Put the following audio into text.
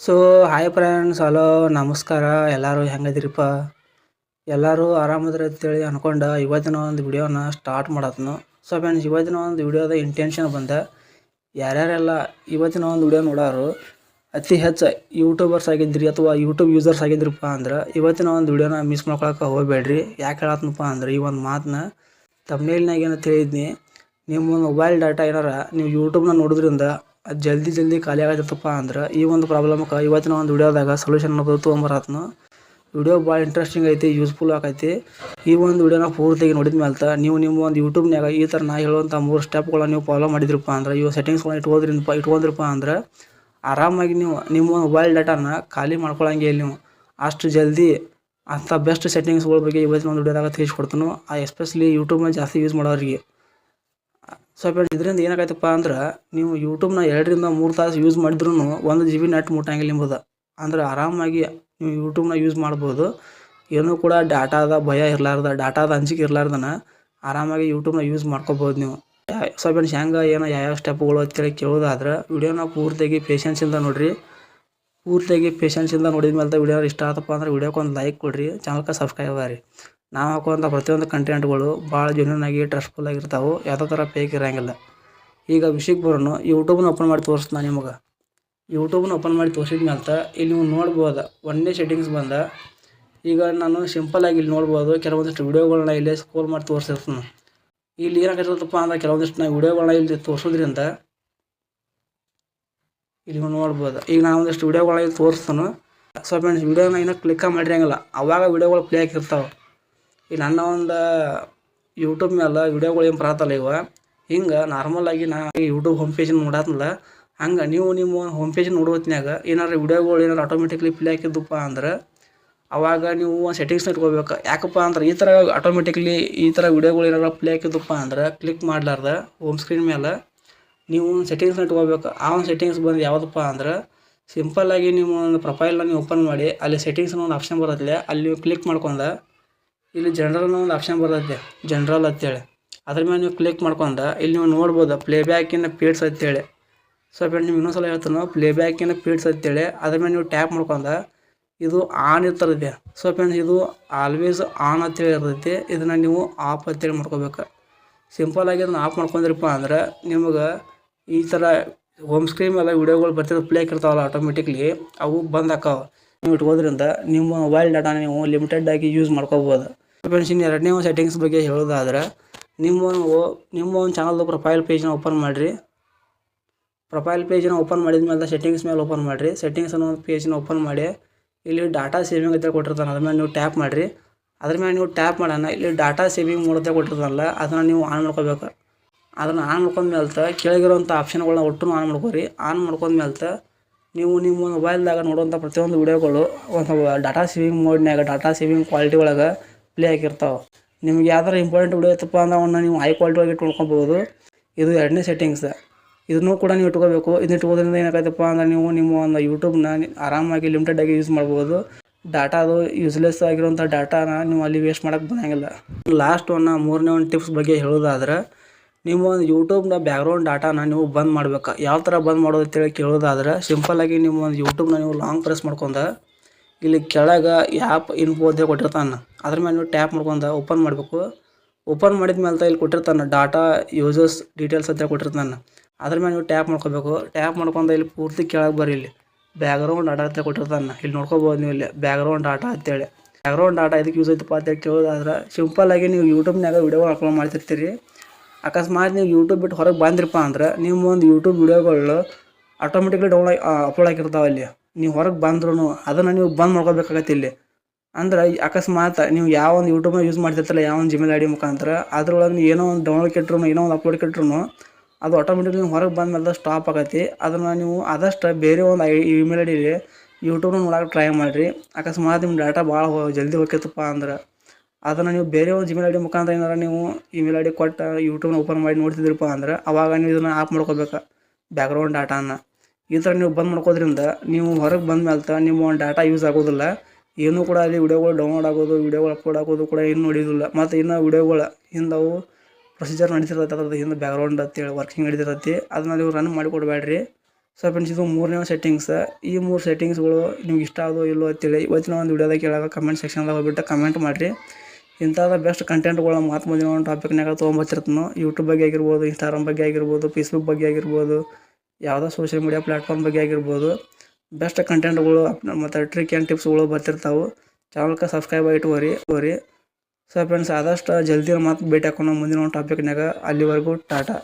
So hi friends hello, ನಮಸ್ಕಾರ. ಎಲ್ಲರೂ ಹೆಂಗದಿರಿಪ್ಪ ಎಲ್ಲರೂ ಆರಾಮದ್ರೆ ಅಂತೇಳಿ ಅನ್ಕೊಂಡು ಇವತ್ತಿನ ಒಂದು ವಿಡಿಯೋನ ಸ್ಟಾರ್ಟ್ ಮಾಡತ್ನು. ಸೊ ಫ್ರೆಂಡ್ಸ್ ಇವತ್ತಿನ ಒಂದು ವಿಡಿಯೋದ ಇಂಟೆನ್ಷನ್ ಬಂದೆ, ಯಾರ್ಯಾರೆಲ್ಲ ಇವತ್ತಿನ ಒಂದು ವಿಡಿಯೋ ನೋಡೋರು, ಅತಿ ಹೆಚ್ಚು ಯೂಟ್ಯೂಬರ್ಸ್ ಆಗಿದ್ರಿ ಅಥವಾ ಯೂಟ್ಯೂಬ್ ಯೂಸರ್ಸ್ ಆಗಿದ್ರಪ್ಪ ಅಂದ್ರೆ, ಇವತ್ತಿನ ಒಂದು ವಿಡಿಯೋನ ಮಿಸ್ ಮಾಡ್ಕೊಳಕ್ಕೆ ಹೋಗಬೇಡ್ರಿ. ಯಾಕೆ ಹೇಳತ್ನಪ್ಪ ಅಂದ್ರೆ, ಈ ಒಂದು ಮಾತನ್ನ ತಮ್ಮ ಏನೋ ತಿಳಿದ್ನಿ. ನಿಮ್ಮ ಮೊಬೈಲ್ ಡಾಟಾ ಏನಾರ ನೀವು ಯೂಟ್ಯೂಬ್ನ ನೋಡೋದ್ರಿಂದ ಜಲ್ದಿ ಜಲ್ದಿ ಖಾಲಿ ಆಗತ್ತಪ್ಪ ಅಂದ್ರೆ ಈ ಒಂದು ಪ್ರಾಬ್ಲಮ್ಗೆ ಇವತ್ತಿನ ಒಂದು ವಿಡಿಯೋದಾಗ ಸೊಲ್ಯೂಷನ್ ಅನ್ನೋದು ತೊಗೊಂಬರತ್ನು. ವಿಡಿಯೋ ಭಾಳ ಇಂಟ್ರೆಸ್ಟಿಂಗ್ ಐತಿ ಯೂಸ್ಫುಲ್ ಆಗೈತಿ ಈ ಒಂದು ವಿಡಿಯೋನ ಪೂರ್ತಿಯಾಗಿ ನೋಡಿದ ಮೇಲೆ ನೀವು ನಿಮ್ಮ ಒಂದು ಯೂಟ್ಯೂಬ್ನಾಗ ಈ ಥರ ನಾ ಹೇಳುವಂಥ ಮೂರು ಸ್ಟೆಪ್ಗಳನ್ನ ನೀವು ಫಾಲೋ ಮಾಡಿದ್ರಪ್ಪ ಅಂದ್ರೆ, ಇವು ಸೆಟ್ಟಿಂಗ್ಸ್ಗಳನ್ನ ಇಟ್ಕೋದ್ರಿಂದ ಇಟ್ಕೊಂಡ್ರಪ್ಪ ಅಂದ್ರೆ ಆರಾಮಾಗಿ ನೀವು ನಿಮ್ಮ ಮೊಬೈಲ್ ಡಾಟಾನ ಖಾಲಿ ಮಾಡ್ಕೊಳಂಗೆ ಇಲ್ಲ ನೀವು. ಅಷ್ಟು ಜಲ್ದಿ ಅಂಥ ಬೆಸ್ಟ್ ಸೆಟ್ಟಿಂಗ್ಸ್ಗಳ ಬಗ್ಗೆ ಇವತ್ತಿನ ಒಂದು ವಿಡಿಯೋದಾಗ ತಿಳಿಸ್ಕೊಡ್ತೀನಿ. ಆ ಎಸ್ಪೆಷಲಿ ಯೂಟ್ಯೂಬ್ನ ಜಾಸ್ತಿ ಯೂಸ್ ಮಾಡೋರಿಗೆ. ಸೊ ಫ್ರೆಂಡ್ಸ್ ಇದರಿಂದ ಏನಾಗೈತಪ್ಪ ಅಂದ್ರೆ ನೀವು ಯೂಟ್ಯೂಬ್ನ ಎರಡರಿಂದ ಮೂರು ತಾಸು ಯೂಸ್ ಮಾಡಿದ್ರೂ ಒಂದು ಜಿ ಬಿ ನೆಟ್ ಮುಟ್ಟಂಗಿಲ್ಲ ನಿಂಬುದು ಅಂದ್ರೆ ಆರಾಮಾಗಿ ನೀವು ಯೂಟ್ಯೂಬ್ನ ಯೂಸ್ ಮಾಡ್ಬೋದು. ಏನೂ ಕೂಡ ಡಾಟಾದ ಭಯ ಇರಲಾರ್ದ, ಡಾಟಾದ ಅಂಜಿಕೆ ಇರಲಾರ್ದನ ಆರಾಮಾಗಿ ಯೂಟ್ಯೂಬ್ನ ಯೂಸ್ ಮಾಡ್ಕೋಬೋದು ನೀವು. ಸೊ ಫ್ರೆಂಡ್ಸ್ ಹೆಂಗೆ, ಏನೋ, ಯಾವ್ಯಾವ ಸ್ಟೆಪ್ಗಳು ಅಂತೇಳಿ ಕೇಳೋದಾದ್ರೆ ವಿಡಿಯೋನ ಪೂರ್ತಿಯಾಗಿ ಪೇಷನ್ಸಿಂದ ನೋಡಿರಿ. ಪೂರ್ತಿಯಾಗಿ ಪೇಷನ್ಸಿಂದ ನೋಡಿದ ಮೇಲೆ ವಿಡಿಯೋ ಇಷ್ಟ ಆತಪ್ಪ ಅಂದ್ರೆ ವಿಡಿಯೋಕ್ಕೆ ಒಂದು ಲೈಕ್ ಕೊಡಿರಿ ಚಾನಲ್ಗೆ ಸಬ್ಸ್ಕ್ರೈಬ್ ಆಗಿರಿ ನಾವು ಹಾಕುವಂಥ ಪ್ರತಿಯೊಂದು ಕಂಟೆಂಟ್ಗಳು ಭಾಳ ಜೆನ್ಯೂನ್ ಆಗಿ ಟ್ರಸ್ಟ್ಫುಲ್ ಆಗಿರ್ತಾವೆ, ಯಾವುದೇ ಥರ ಫೇಕ್ ಇರೋಂಗಿಲ್ಲ. ಈಗ ವಿಷಯಕ್ಕೆ ಬರೋನು ಯೂಟ್ಯೂಬ್ನ ಓಪನ್ ಮಾಡಿ ತೋರಿಸ್ತಾನೆ ನಿಮಗೆ. ಯೂಟ್ಯೂಬ್ನ ಓಪನ್ ಮಾಡಿ ತೋರಿಸಿದ ಮೇಲೆ ಇಲ್ಲಿ ನೀವು ನೋಡ್ಬೋದು, ಒಂದೇ ಸೆಟ್ಟಿಂಗ್ಸ್ ಬಂದ. ಈಗ ನಾನು ಸಿಂಪಲಾಗಿ ಇಲ್ಲಿ ನೋಡ್ಬೋದು, ಕೆಲವೊಂದಿಷ್ಟು ವೀಡಿಯೋಗಳನ್ನ ಇಲ್ಲೇ ಸ್ಕೋಲ್ ಮಾಡಿ ತೋರಿಸಿರ್ತೀನಿ. ಇಲ್ಲಿ ಏನಾಗಿರ್ತದಪ್ಪ ಅಂದ್ರೆ ಕೆಲವೊಂದಿಷ್ಟು ನಾವು ವೀಡಿಯೋಗಳನ್ನ ಇಲ್ಲಿ ತೋರಿಸೋದ್ರಿಂದ ಇಲ್ಲಿ ನೀವು ನೋಡ್ಬೋದು. ಈಗ ನಾನು ಒಂದಿಷ್ಟು ವಿಡಿಯೋಗಳನ್ನ ಇಲ್ಲಿ ತೋರಿಸ್ತಾನು. ಸೊ ಫ್ರೆಂಡ್ಸ್ ವೀಡಿಯೋನ ಇನ್ನೂ ಕ್ಲಿಕ್ಕ ಮಾಡಿರಂಗಿಲ್ಲ. ಅವಾಗ ವೀಡಿಯೋಗಳು ಪ್ಲೇ ಆಗಿರ್ತಾವೆ. ಈ ನನ್ನ ಒಂದು ಯೂಟ್ಯೂಬ್ ಮೇಲೆ ವೀಡಿಯೋಗಳು ಏನು ಬರತ್ತಲ್ಲ ಇವ, ಹಿಂಗೆ ನಾರ್ಮಲಾಗಿ ನಾ ಯೂಟ್ಯೂಬ್ ಹೋಮ್ ಪೇಜ್ ನೋಡತ್ತಲ್ಲ ಹಂಗೆ ನೀವು ನಿಮ್ಮ ಹೋಮ್ ಪೇಜ್ ನೋಡೋತ್ನಾಗ ಏನಾರು ವೀಡಿಯೋಗಳು ಏನಾರು ಆಟೋಮೆಟಿಕ್ಲಿ ಪ್ಲೇ ಹಾಕಿದ್ದಪ್ಪ ಅಂದ್ರೆ, ಅವಾಗ ನೀವು ಸೆಟ್ಟಿಂಗ್ಸ್ನ ಇಟ್ಕೋಬೇಕು. ಯಾಕಪ್ಪ ಅಂದ್ರೆ ಈ ಥರ ಆಟೋಮೆಟಿಕ್ಲಿ ಈ ಥರ ವೀಡಿಯೋಗಳು ಏನಾರು ಪ್ಲೇ ಹಾಕಿದ್ದಪ್ಪ ಅಂದ್ರೆ ಕ್ಲಿಕ್ ಮಾಡ್ಲಾರ್ದ ಹೋಮ್ ಸ್ಕ್ರೀನ್ ಮೇಲೆ ನೀವು ಸೆಟ್ಟಿಂಗ್ಸ್ನ ಇಟ್ಕೋಬೇಕು. ಆ ಒಂದು ಸೆಟ್ಟಿಂಗ್ಸ್ ಬಂದು ಯಾವುದಪ್ಪ ಅಂದ್ರೆ ಸಿಂಪಲ್ಲಾಗಿ ನೀವು ಒಂದು ಪ್ರೊಫೈಲ್ನ ನೀವು ಓಪನ್ ಮಾಡಿ, ಅಲ್ಲಿ ಸೆಟ್ಟಿಂಗ್ಸ್ ಒಂದು ಆಪ್ಷನ್ ಬರುತ್ತೆ ಅಲ್ಲಿ ನೀವು ಕ್ಲಿಕ್ ಮಾಡ್ಕೊಂಡ ಇಲ್ಲಿ ಜನರಲ್ನ ಒಂದು ಆಪ್ಷನ್ ಬರ್ತೈತೆ ಜನರಲ್ ಅಂತೇಳಿ. ಅದ್ರ ಮೇಲೆ ನೀವು ಕ್ಲಿಕ್ ಮಾಡ್ಕೊಂಡ್ರೆ ಇಲ್ಲಿ ನೀವು ನೋಡ್ಬೋದು ಪ್ಲೇಬ್ಯಾಕಿನ ಪೀಡ್ಸ್ ಅಂತೇಳಿ. ಸೊ ಫ್ರೆಂಡ್ ನೀವು ಇನ್ನೊಂದ್ಸಲ ಹೇಳ್ತಾನೆ ಪ್ಲೇಬ್ಯಾಕಿನ ಪೀಡ್ಸ್ ಅಂತೇಳಿ. ಅದ್ರ ಮೇಲೆ ನೀವು ಟ್ಯಾಪ್ ಮಾಡ್ಕೊಂಡ, ಇದು ಆನ್ ಇರ್ತದೆ. ಸೊ ಫ್ರೆಂಡ್ಸ್ ಇದು ಆಲ್ವೇಸ್ ಆನ್ ಅಂತೇಳಿ ಇರ್ತೈತಿ. ಇದನ್ನು ನೀವು ಆಫ್ ಅಂತೇಳಿ ಮಾಡ್ಕೋಬೇಕು. ಆಗಿ ಅದನ್ನು ಆಫ್ ಮಾಡ್ಕೊಂಡ್ರಪ್ಪ ಅಂದ್ರೆ ನಿಮಗೆ ಈ ಥರ ಹೋಮ್ ಸ್ಕ್ರೀನ್ ಎಲ್ಲ ವಿಡಿಯೋಗಳು ಬರ್ತಿದ್ರೆ ಪ್ಲೇ ಇರ್ತಾವಲ್ಲ ಆಟೋಮೆಟಿಕ್ಲಿ ಅವು ಬಂದ್ ಆಕಾವ ನೀವು ಇಟ್ಕೋದ್ರಿಂದ ನಿಮ್ಮ ಮೊಬೈಲ್ ಡಾಟಾನ ನೀವು ಲಿಮಿಟೆಡ್ ಆಗಿ ಯೂಸ್ ಮಾಡ್ಕೋಬೋದು. ಫ್ರೆಂಡ್ಸ್ ಇನ್ನು ಎರಡನೇ ಒಂದು ಸೆಟ್ಟಿಂಗ್ಸ್ ಬಗ್ಗೆ ಹೇಳೋದಾದ್ರೆ ನಿಮ್ಮ ನಿಮ್ಮ ಒಂದು ಚಾನಲ್ದು ಪ್ರೊಫೈಲ್ ಪೇಜ್ನ ಓಪನ್ ಮಾಡಿರಿ. ಪ್ರೊಫೈಲ್ ಪೇಜ್ನ ಓಪನ್ ಮಾಡಿದ ಮೇಲೆ ಸೆಟ್ಟಿಂಗ್ಸ್ ಮೇಲೆ ಓಪನ್ ಮಾಡಿರಿ. ಸೆಟ್ಟಿಂಗ್ಸ್ ಅನ್ನೋ ಪೇಜ್ನ ಓಪನ್ ಮಾಡಿ, ಇಲ್ಲಿ ಡಾಟಾ ಸೇವಿಂಗ್ ಅಂತ ಕೊಟ್ಟಿರ್ತಾನೆ. ಅದ್ರ ಮೇಲೆ ನೀವು ಟ್ಯಾಪ್ ಮಾಡಿರಿ. ಅದ್ರ ಮೇಲೆ ನೀವು ಟ್ಯಾಪ್ ಮಾಡೋಣ, ಇಲ್ಲಿ ಡಾಟಾ ಸೇವಿಂಗ್ ಮೋಡ್ ಅಂತ ಕೊಟ್ಟಿರ್ತಾನಲ್ಲ, ಅದನ್ನು ನೀವು ಆನ್ ಮಾಡ್ಕೋಬೇಕು. ಅದನ್ನು ಆನ್ ಮಾಡ್ಕೊಂಡ್ಮೇಲೆ ಕೆಳಗಿರೋಂಥ ಆಪ್ಷನ್ಗಳನ್ನ ಒಟ್ಟು ಆನ್ ಮಾಡ್ಕೊರಿ. ಆನ್ ಮಾಡ್ಕೊಂಡ್ಮೇಲೆ ನೀವು ನಿಮ್ಮ ಮೊಬೈಲ್ದಾಗ ನೋಡುವಂಥ ಪ್ರತಿಯೊಂದು ವಿಡಿಯೋಗಳು ಒಂದು ಡಾಟಾ ಸೇವಿಂಗ್ ಮೋಡ್ನ್ಯಾಗ ಡಾಟಾ ಸೇವಿಂಗ್ ಕ್ವಾಲಿಟಿ ಒಳಗೆ ಪ್ಲೇ ಆಗಿರ್ತಾವೆ. ನಿಮ್ಗೆ ಯಾವ್ದಾರು ಇಂಪಾರ್ಟೆಂಟ್ ವಿಡಿಯೋ ಇತ್ತಪ್ಪ ಅಂದ್ರೆ ಅವನ್ನ ನೀವು ಹೈ ಕ್ವಾಲಿಟಿ ಆಗಿ ಇಟ್ಕೊಳ್ಕೊಬೋದು ಇದು ಎರಡನೇ ಸೆಟ್ಟಿಂಗ್ಸ್ ಇದನ್ನು ಕೂಡ ನೀವು ಇಟ್ಕೋಬೇಕು. ಇದನ್ನ ಇಟ್ಕೋದ್ರಿಂದ ಏನಾಗತ್ತಪ್ಪ ಅಂದ್ರೆ ನೀವು ನಿಮ್ಮ ಒಂದು ಯೂಟ್ಯೂಬ್ನ ಆರಾಮಾಗಿ ಲಿಮಿಟೆಡ್ ಆಗಿ ಯೂಸ್ ಮಾಡ್ಬೋದು. ಡಾಟಾ ಅದು ಯೂಸ್ಲೆಸ್ ಆಗಿರುವಂಥ ಡಾಟಾನ ನೀವು ಅಲ್ಲಿ ವೇಸ್ಟ್ ಮಾಡೋಕೆ ಬರೋಂಗಿಲ್ಲ ಲಾಸ್ಟ್ ಒಂದು ಮೂರನೇ ಒಂದು ಟಿಪ್ಸ್ ಬಗ್ಗೆ ಹೇಳೋದಾದ್ರೆ, ನಿಮ್ಮ ಒಂದು ಯೂಟ್ಯೂಬ್ನ ಬ್ಯಾಕ್ಗ್ರೌಂಡ್ ಡಾಟಾನ ನೀವು ಬಂದ್ ಮಾಡ್ಬೇಕು. ಯಾವ ಥರ ಬಂದ್ ಮಾಡೋದು ಅಂತೇಳಿ ಕೇಳೋದಾದ್ರೆ ಸಿಂಪಲ್ಲಾಗಿ ನಿಮ್ಮ ಒಂದು ಯೂಟ್ಯೂಬ್ನ ನೀವು ಲಾಂಗ್ ಪ್ರೆಸ್ ಮಾಡ್ಕೊಂಡು, ಇಲ್ಲಿ ಕೆಳಗೆ ಆ್ಯಪ್ ಇನ್ಫೋ ಅಂತ ಕೊಟ್ಟಿರ್ತಾನೆ ಅದ್ರ ಮೇಲೆ ನೀವು ಟ್ಯಾಪ್ ಮಾಡ್ಕೊಂಡು ಓಪನ್ ಮಾಡಬೇಕು. ಓಪನ್ ಮಾಡಿದ ಮೇಲೆ ಇಲ್ಲಿ ಕೊಟ್ಟಿರ್ತಾನೆ ಡಾಟಾ ಯೂಸರ್ಸ್ ಡೀಟೇಲ್ಸ್ ಅಂತ ಕೊಟ್ಟಿರ್ತಾನೆ ಅದ್ರ ಮೇಲೆ ನೀವು ಟ್ಯಾಪ್ ಮಾಡ್ಕೋಬೇಕು. ಟ್ಯಾಪ್ ಮಾಡ್ಕೊಂಡು ಇಲ್ಲಿ ಪೂರ್ತಿ ಕೆಳಗೆ ಬರ್ರಿ ಇಲ್ಲಿ. ಬ್ಯಾಗ್ರೌಂಡ್ ಡಾಟಾ ಅಂತ ಕೊಟ್ಟಿರ್ತಾನೆ ಇಲ್ಲಿ ನೋಡ್ಕೋಬೋದು ನೀವು ಇಲ್ಲಿ ಬ್ಯಾಗ್ರೌಂಡ್ ಡಾಟಾ ಅಂತೇಳಿ. ಬ್ಯಾಗ್ರೌಂಡ್ ಡಾಟಾ ಇದಕ್ಕೆ ಯೂಸ್ ಐತಪ್ಪ ಅಂತೇಳಿ ಕೇಳೋದಾದ್ರೆ ಸಿಂಪಲ್ಲಾಗಿ ನೀವು ಯೂಟ್ಯೂಬ್ನಾಗ ವಿಡಿಯೋ ಅಪ್ಲೋಡ್ ಮಾಡ್ತಿರ್ತೀರಿ. ಅಕಸ್ಮಾತ್ ನೀವು ಯೂಟ್ಯೂಬ್ ಬಿಟ್ಟು ಹೊರಗೆ ಬಂದಿರಪ್ಪ ಅಂದ್ರೆ ನಿಮ್ಮ ಒಂದು ಯೂಟ್ಯೂಬ್ ವಿಡಿಯೋಗಳು ಆಟೋಮೆಟಿಕ್ಲಿ ಡೌನ್ಲೋಡ್ ಅಪ್ಲೋಡ್ ಆಗಿರ್ತಾವೆ ಅಲ್ಲಿ ನೀವು ಹೊರಗೆ ಬಂದ್ರೂ ಅದನ್ನು ನೀವು ಬಂದ್ ಮಾಡ್ಕೋಬೇಕಾಗತ್ತೆ ಇಲ್ಲಿ. ಅಂದ್ರೆ ಅಕಸ್ಮಾತ್ ನೀವು ಯಾವ ಒಂದು ಯೂಟ್ಯೂಬ್ನ ಯೂಸ್ ಮಾಡ್ತಿರ್ತಲ್ಲ ಯಾವ ಒಂದು ಜಿಮೇಲ್ ಐ ಡಿ ಮುಖಾಂತರ, ಅದ್ರೊಳಗೆ ನೀವು ಏನೋ ಒಂದು ಡೌನ್ಲೋಡ್ ಕೆಟ್ಟರು ಏನೋ ಒಂದು ಅಪ್ಲೋಡ್ ಕೆಟ್ಟರು ಅದು ಆಟೋಮೆಟಿಕ್ಲಿ ಹೊರಗೆ ಬಂದ ಮೇಲೆ ಸ್ಟಾಪ್ ಆಗತ್ತೆ ಅದನ್ನು ನೀವು ಆದಷ್ಟು ಬೇರೆ ಒಂದು ಐ ಇಮೇಲ್ ಐ ಡಿ ಯೂಟ್ಯೂಬ್ನ ನೋಡೋಕೆ ಟ್ರೈ ಮಾಡಿರಿ. ಅಕಸ್ಮಾತ್ ನಿಮ್ಮ ಡಾಟಾ ಭಾಳ ಜಲ್ದಿ ಹೋಗ್ಯತಪ್ಪ ಅಂದ್ರೆ ಅದನ್ನು ನೀವು ಬೇರೆ ಒಂದು ಜಿಮೇಲ್ ಐ ಡಿ ಮುಖಾಂತರ ಏನಾರ ನೀವು ಇಮೇಲ್ ಐ ಡಿ ಕೊಟ್ಟು ಯೂಟ್ಯೂಬ್ನ ಓಪನ್ ಮಾಡಿ ನೋಡ್ತಿದ್ರಪ್ಪ ಅಂದ್ರೆ ಅವಾಗ ನೀವು ಇದನ್ನು ಆಫ್ ಮಾಡ್ಕೋಬೇಕು ಬ್ಯಾಕ್ಗ್ರೌಂಡ್ ಡಾಟಾನ ಈ ಥರ ನೀವು ಬಂದ್ ಮಾಡ್ಕೋದ್ರಿಂದ ನೀವು ಹೊರಗೆ ಬಂದ ಮೇಲೆ ನಿಮ್ಮ ಒಂದು ಡಾಟಾ ಯೂಸ್ ಆಗೋದಿಲ್ಲ. ಏನೂ ಕೂಡ ಅಲ್ಲಿ ವೀಡಿಯೋಗಳು ಡೌನ್ಲೋಡ್ ಆಗೋದು, ವೀಡಿಯೋಗಳು ಅಪ್ಲೋಡ್ ಆಗೋದು ಕೂಡ ಏನು ನೋಡಿದಿಲ್ಲ. ಮತ್ತು ಇನ್ನು ಹಿಂದೆ ಹಿಂದವು ಪ್ರೊಸೀಜರ್ ನಡೀತಿರ್ತೈತೆ ಅದ್ರದ್ದು ಹಿಂದೆ ಬ್ಯಾಕ್ಗ್ರೌಂಡ್ ಅಂತೇಳಿ ವರ್ಕಿಂಗ್ ನಡೀತಿರತ್ತೆ. ಅದನ್ನ ನೀವು ರನ್ ಮಾಡಿ ಕೊಡಬೇಡ್ರಿ ಸೊ ಫ್ರೆಂಡ್ಸ್ ಇದು ಮೂರನೇ ಸೆಟ್ಟಿಂಗ್ಸ್ ಈ ಮೂರು ಸೆಟ್ಟಿಂಗ್ಸ್ಗಳು ನಿಮ್ಗೆ ಇಷ್ಟ ಆದೋ ಇಲ್ಲೋ ಅಂತೇಳಿ ಇವತ್ತಿನ ಒಂದು ವೀಡಿಯೋದಾಗ ಕೇಳಾಗ ಕಮೆಂಟ್ ಸೆಕ್ಷನ್ದಾಗ ಹೋಗ್ಬಿಟ್ಟು ಕಮೆಂಟ್ ಮಾಡಿರಿ. ಇಂಥದ್ದು ಬೆಸ್ಟ್ ಕಂಟೆಂಟ್ಗಳು ಮಾತು ಮುಂದಿನ ಒಂದು ಟಾಪಿಕ್ನಾಗ ತೊಗೊಂಬತ್ತಿರ್ತಾನೋ ಯೂಟ್ಯೂಬ್ ಬಗ್ಗೆ ಆಗಿರ್ಬೋದು ಇನ್ಸ್ಟಾಗ್ರಾಮ್ ಬಗ್ಗೆ ಆಗಿರ್ಬೋದು ಫೇಸ್ಬುಕ್ ಬಗ್ಗೆ ಆಗಿರ್ಬೋದು, ಯಾವುದೋ ಸೋಷಿಯಲ್ ಮೀಡಿಯಾ ಪ್ಲ್ಯಾಟ್ಫಾರ್ಮ್ ಬಗ್ಗೆ ಆಗಿರ್ಬೋದು. ಬೆಸ್ಟ್ ಕಂಟೆಂಟ್ಗಳು ಮತ್ತು ಟ್ರಿಕ್ ಆ್ಯಂಡ್ ಟಿಪ್ಸ್ಗಳು ಬರ್ತಿರ್ತಾವೆ. ಚಾನಲ್ಗೆ ಸಬ್ಸ್ಕ್ರೈಬ್ ಆಗಿ ಇಟ್ಕೋರಿ ಹೋರಿ ಸೊ ಫ್ರೆಂಡ್ಸ್ ಆದಷ್ಟು ಜಲ್ದಿ ಮಾತು ಭೇಟಿ ಹಾಕೋಣ ಮುಂದಿನ ಒಂದು ಟಾಪಿಕ್ನಾಗ ಅಲ್ಲಿವರೆಗೂ ಟಾಟಾ.